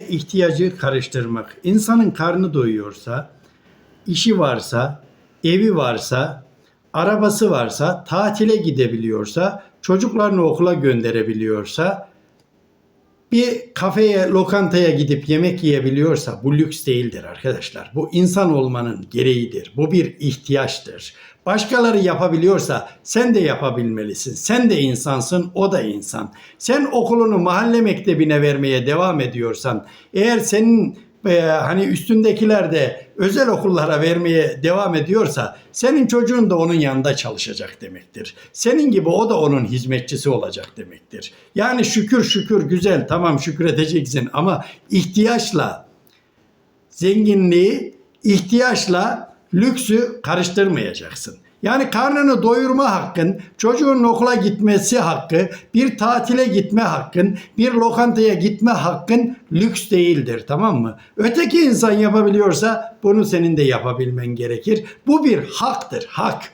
ihtiyacı karıştırmak. İnsanın karnı doyuyorsa, işi varsa, evi varsa, arabası varsa, tatile gidebiliyorsa, çocuklarını okula gönderebiliyorsa, bir kafeye, lokantaya gidip yemek yiyebiliyorsa bu lüks değildir arkadaşlar. Bu insan olmanın gereğidir. Bu bir ihtiyaçtır. Başkaları yapabiliyorsa sen de yapabilmelisin. Sen de insansın, o da insan. Sen okulunu mahalle mektebine vermeye devam ediyorsan, eğer senin e, hani üstündekiler de özel okullara vermeye devam ediyorsa senin çocuğun da onun yanında çalışacak demektir. Senin gibi o da onun hizmetçisi olacak demektir. Yani şükür şükür güzel tamam şükredeceksin ama ihtiyaçla zenginliği ihtiyaçla lüksü karıştırmayacaksın. Yani karnını doyurma hakkın, çocuğun okula gitmesi hakkı, bir tatile gitme hakkın, bir lokantaya gitme hakkın lüks değildir tamam mı? Öteki insan yapabiliyorsa bunu senin de yapabilmen gerekir. Bu bir haktır, hak.